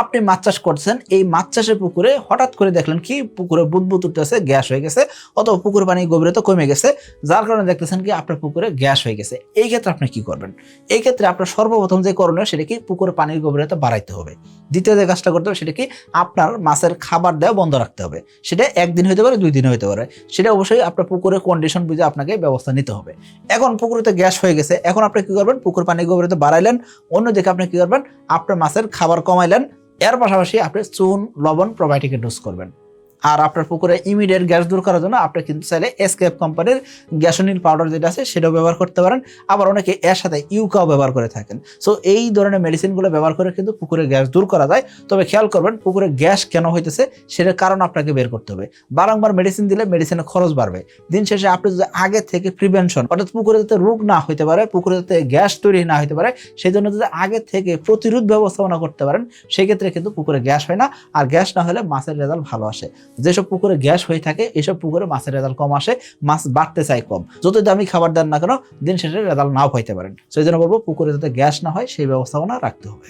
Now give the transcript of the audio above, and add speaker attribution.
Speaker 1: আপনি মাছ চাষ করছেন, এই মাছ চাষের পুকুরে হঠাৎ করে দেখলেন কি, পুকুরে বুদবুদ উঠতেছে, গ্যাস হয়ে গেছে, অথবা পুকুর পানি গভীরতা কমে গেছে, যার কারণে দেখতেছেন কি, আপনার পুকুরে গ্যাস হয়ে গেছে। এই ক্ষেত্রে আপনি কি করবেন? এই ক্ষেত্রে আপনার সর্বপ্রথম যে করণীয়, সেটা কি, পুকুরে পানির গভীরতা বাড়াইতে হবে। দ্বিতীয় যে কাজটা করতে হবে, সেটা কি, আপনার মাছের খাবার দেওয়া বন্ধ রাখতে হবে। সেটা একদিন হতে পারে, দুই দিন হতে পারে। সেটা অবশ্যই আপনার পুকুরের কন্ডিশন বুঝে আপনাকে ব্যবস্থা নিতে হবে। এখন পুকুরেতে গ্যাস হয়ে গেছে, এখন আপনি কি করবেন, পুকুর পানির গভীরতা বাড়াইলেন, অন্যদিকে আপনি কি করবেন, আপনার মাছের খাবার কমাইলেন এর পাশাপাশি আপনি চুন লবণ প্রোবায়োটিকের ডোজ করবেন। আর আপনার পুকুরে ইমিডিয়েট গ্যাস দূর করার জন্য আপনি কিন্তু চাইলে এসকেপ কোম্পানির গ্যাসোনিল পাউডার যেটা আছে, সেটাও ব্যবহার করতে পারেন। আবার অনেকে এর সাথে ইউকাও ব্যবহার করে থাকেন। সো এই ধরনের মেডিসিনগুলো ব্যবহার করে কিন্তু পুকুরে গ্যাস দূর করা যায়। তবে খেয়াল করবেন, পুকুরে গ্যাস কেন হইতেছে, সেটার কারণ আপনাকে বের করতে হবে। বারংবার মেডিসিন দিলে মেডিসিনের খরচ বাড়বে। দিন শেষে আপনি যদি আগে থেকে প্রিভেনশন অর্থাৎ পুকুরে যাতে রোগ না হইতে পারে, পুকুরে যাতে গ্যাস তৈরি না হইতে পারে সেই জন্য যদি আগে থেকে প্রতিরোধ ব্যবস্থাপনা করতে পারেন, সেক্ষেত্রে কিন্তু পুকুরে গ্যাস হয় না। আর গ্যাস না হলে মাছের রেজাল্ট ভালো আসে। যেসব পুকুরে গ্যাস হয়ে থাকে, এসব পুকুরে মাছের রেজাল্ট কম আসে, মাছ বাড়তে চায় কম। যত দামি খাবার দেন না কেন, দিন শেষে রেজাল্ট নাও পাইতে পারেন। সেই জন্য বলব, পুকুরে যাতে গ্যাস না হয়, সেই ব্যবস্থাপনা রাখতে হবে।